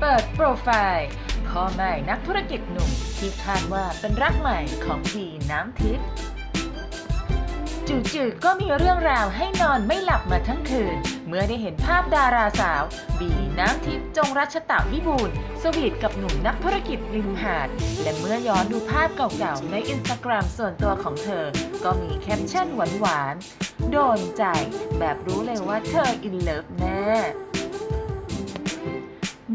เปิดโปรไฟล์พ่อแม่นักธุรกิจหนุ่มที่คาดว่าเป็นรักใหม่ของบีน้ำทิพย์จู่ๆก็มีเรื่องราวให้นอนไม่หลับมาทั้งคืน เมื่อได้เห็นภาพดาราสาว บีน้ำทิพย์จงรัชตะวิบูลสวีทกับหนุ่มนักธุรกิจริมหาด และเมื่อย้อนดูภาพเก่าๆ ในอินสตาแกรมส่วนตัวของเธอ ก็มีแคปชั่นหวานๆ โดนใจแบบรู้เลยว่าเธออินเลิฟแน่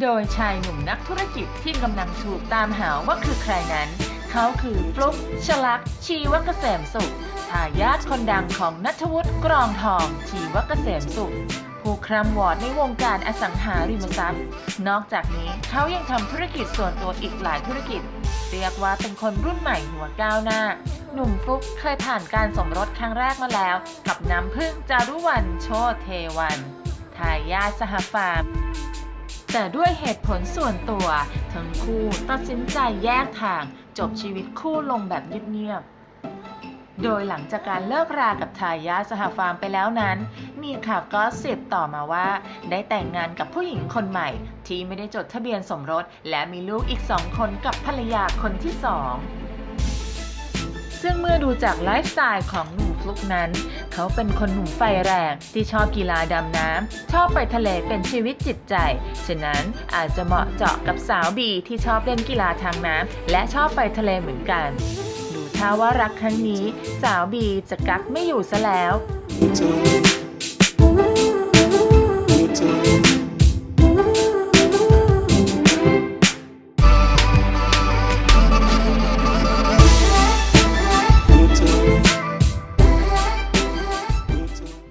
โดยชายหนุ่มนักธุรกิจที่กำลังถูกตามหาว่าคือใครนั้น เขาคือฟลุ๊กชลัก ชีวเกษมสุขทายาทคนดังของนัทวุฒิกรองทอง ชีวเกษมสุข ผู้คร่ำวอดในวงการอสังหาริมทรัพย์ นอกจากนี้เขายังทำธุรกิจส่วนตัวอีกหลายธุรกิจ เรียกว่าเป็นคนรุ่นใหม่หัวก้าวหน้า หนุ่มฟลุกเคยผ่านการสมรสครั้งแรกมาแล้ว กับน้ำพึ่งจารุวรรณโชติเทวันทายาทสหฟาร์ม แต่ด้วยเหตุผลส่วนตัว ทั้งคู่ตัดสินใจแยกทางจบชีวิตคู่ลงแบบเงียบๆโดยหลังจากการเลิกรากับทายาสหฟาร์มไปแล้วนั้น มีข่าวก็สืบต่อมาว่า ได้แต่งงานกับผู้หญิงคนใหม่ ที่ไม่ได้จดทะเบียนสมรส และมีลูกอีกสองคนกับภรรยาคนที่สอง ซึ่งเมื่อดูจากไลฟ์สไตล์ของ ลุกนั้น เขาเป็นคนหนุ่มไฟแรงที่ชอบกีฬาดำน้ำชอบไปทะเลเป็นชีวิตจิตใจ ฉะนั้นอาจจะเหมาะเจาะกับสาวบีที่ชอบเล่นกีฬาทางน้ำและชอบไปทะเลเหมือนกัน ดูท่าว่ารักครั้งนี้ สาวบีจะกักไม่อยู่ซะแล้ว to